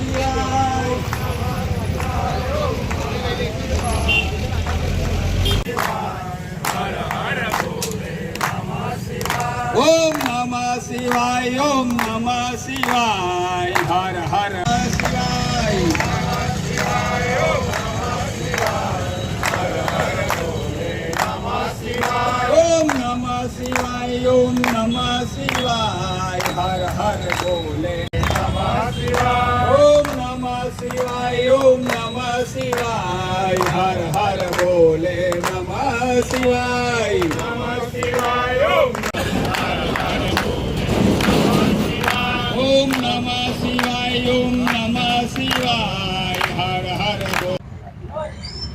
શિવાય ઓમ નમઃ શિવાય ઓમ નમઃ શિવાય હર હર શિવાય ઓમ નમઃ શિવાય ઓમ નમઃ શિવાય હર હર બોલે ઓમ શિવાય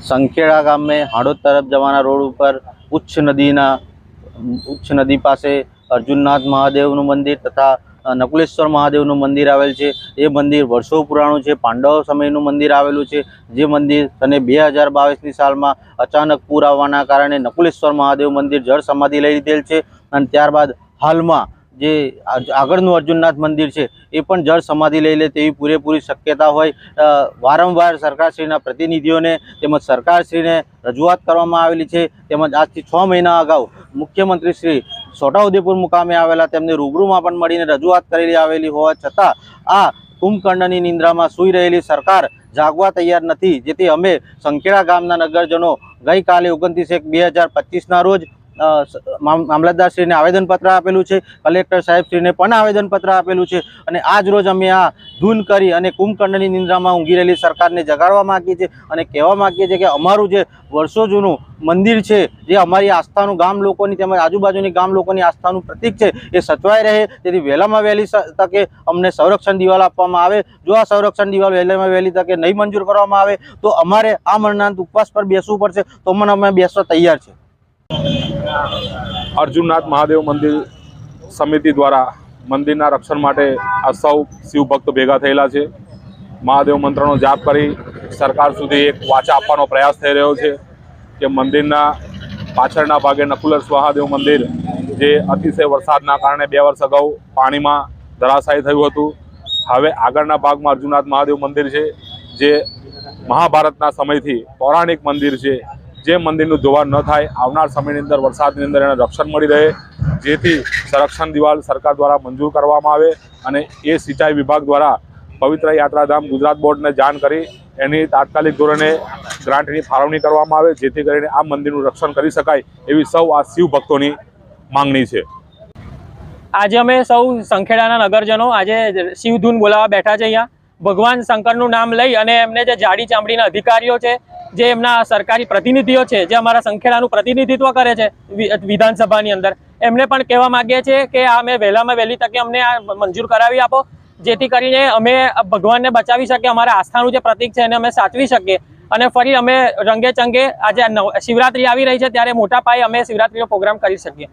સંખેડા ગામે હાડોદ તરફ જવાના રોડ ઉપર ઉચ્છ નદીના ઉચ્છ નદી પાસે અર્જુનનાથ મહાદેવનું મંદિર તથા નકુલેશ્વર મહાદેવનું મંદિર આવેલ છે. એ મંદિર વર્ષો પુરાણું છે. પાંડવ સમયનું મંદિર આવેલું છે. જે મંદિર અને બે હજાર બાવીસની સાલમાં અચાનક પૂર આવવાના કારણે નકુલેશ્વર મહાદેવ મંદિર જળ સમાધિ લઈ લીધેલ છે અને ત્યારબાદ હાલમાં જે આગળનું અર્જુનનાથ મંદિર છે, એ પણ જળ સમાધિ લઈ લે તેવી પૂરેપૂરી શક્યતા હોય. વારંવાર સરકારશ્રીના પ્રતિનિધિઓને તેમજ સરકારશ્રીને રજૂઆત કરવામાં આવેલી છે. તેમજ આજથી છ મહિના અગાઉ મુખ્યમંત્રી શ્રી છોટાઉદેપુર મુકામે આવેલા તેમને રૂબરૂમાં પણ મળીને રજૂઆત કરેલી આવેલી હોવા છતાં આ કુંભકર્ણની નિંદ્રામાં સૂઈ રહેલી સરકાર જાગવા તૈયાર નથી, જેથી અમે સંખેડા ગામના નગરજનો ગઈકાલે ઓગણત્રીસ એક બે હજાર પચીસના રોજ મામલતદારશ્રીને આવેદનપત્ર આપેલું છે, કલેક્ટર સાહેબશ્રીને પણ આવેદનપત્ર આપેલું છે અને આજ રોજ અમે આ ધૂન કરી અને કુંભકર્ણની નિંદ્રામાં ઊંઘી રહેલી સરકારને જગાડવા માગીએ છીએ અને કહેવા માંગીએ છીએ કે અમારું જે વર્ષો જૂનું મંદિર છે, જે અમારી આસ્થાનું ગામ લોકોની તેમજ આજુબાજુની ગામ લોકોની આસ્થાનું પ્રતીક છે, એ સચવાઈ રહે. તેથી વહેલામાં વહેલી તકે અમને સંરક્ષણ દિવાલ આપવામાં આવે. જો આ સંરક્ષણ દિવાલ વહેલામાં વહેલી તકે નહીં મંજૂર કરવામાં આવે, તો અમારે આ મરણાંત ઉપવાસ પર બેસવું પડશે, તો મને અમે બેસવા તૈયાર છે અર્જુનનાથ મહાદેવ મંદિર સમિતિ દ્વારા મંદિરના રક્ષણ માટે આ સૌ શિવભક્તો ભેગા થયેલા છે. મહાદેવ મંત્રનો જાપ કરી સરકાર સુધી એક વાચા આપવાનો પ્રયાસ થઈ રહ્યો છે કે મંદિરના પાછળના ભાગે નકુલર મહાદેવ મંદિર, જે અતિશય વરસાદના કારણે બે વર્ષ અગાઉ પાણીમાં ધરાશાયી થયું હતું. હવે આગળના ભાગમાં અર્જુનાથ મહાદેવ મંદિર છે, જે મહાભારતના સમયથી પૌરાણિક મંદિર છે. જે મંદિરનું ધોવાણ ન થાય, આવનાર સમયની અંદર, વરસાદની અંદર એને રક્ષણ મળી રહે. જેથી સંરક્ષણ દિવાલ સરકાર દ્વારા મંજૂર કરવામાં આવે અને એ સિંચાઈ વિભાગ દ્વારા પવિત્ર યાત્રાધામ ગુજરાત બોર્ડને જાણ કરી એની તાત્કાલિક ધોરણે ગ્રાન્ટની ફાળવણી કરવામાં આવે, જેથી કરીને આ મંદિરનું રક્ષણ કરી શકાય એવી સૌ આ શિવ ભક્તોની માંગણી છે. આજે અમે સૌ સંખેડાના નગરજનો આજે શિવધૂન બોલાવવા બેઠા છે અહીંયા. ભગવાન શંકરનું નામ લઈ અને એમને જે જાડી ચામડીના અધિકારીઓ છે જે એમના સરકારી પ્રતિનિધિઓ છે, જે અમારા સંખેડાનું પ્રતિનિધિત્વ કરે છે વિધાનસભાની અંદર. એમને પણ કહેવા માંગીએ છીએ કે આ અમે વહેલામાં વહેલી તકે અમને આ મંજૂર કરાવી આપો. જેથી કરીને અમે ભગવાનને બચાવી શકીએ, અમારા આસ્થાનું જે પ્રતિક છે એને અમે સાચવી શકીએ. અને ફરી અમે રંગે ચંગે આજે શિવરાત્રી આવી રહી છે, ત્યારે મોટા પાયે અમે શિવરાત્રીનો પ્રોગ્રામ કરી શકીએ.